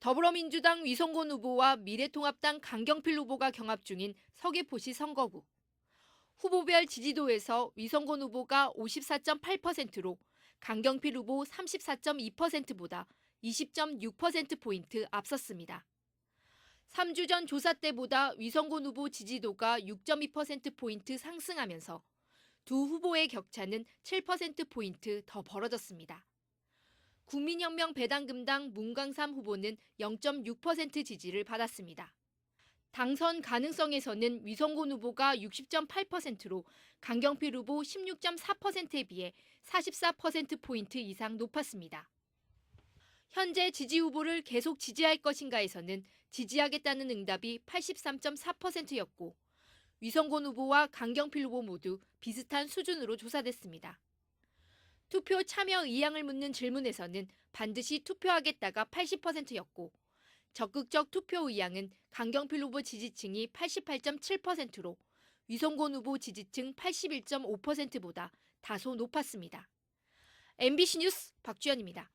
더불어민주당 위성곤 후보와 미래통합당 강경필 후보가 경합 중인 서귀포시 선거구. 후보별 지지도에서 위성곤 후보가 54.8%로 강경필 후보 34.2%보다 20.6%포인트 앞섰습니다. 3주 전 조사 때보다 위성곤 후보 지지도가 6.2%포인트 상승하면서 두 후보의 격차는 7%포인트 더 벌어졌습니다. 국민혁명 배당금당 문광삼 후보는 0.6% 지지를 받았습니다. 당선 가능성에서는 위성곤 후보가 60.8%로 강경필 후보 16.4%에 비해 44%포인트 이상 높았습니다. 현재 지지 후보를 계속 지지할 것인가에서는 지지하겠다는 응답이 83.4%였고 위성곤 후보와 강경필 후보 모두 비슷한 수준으로 조사됐습니다. 투표 참여 의향을 묻는 질문에서는 반드시 투표하겠다가 80%였고 적극적 투표 의향은 강경필 후보 지지층이 88.7%로 위성곤 후보 지지층 81.5%보다 다소 높았습니다. MBC 뉴스 박주연입니다.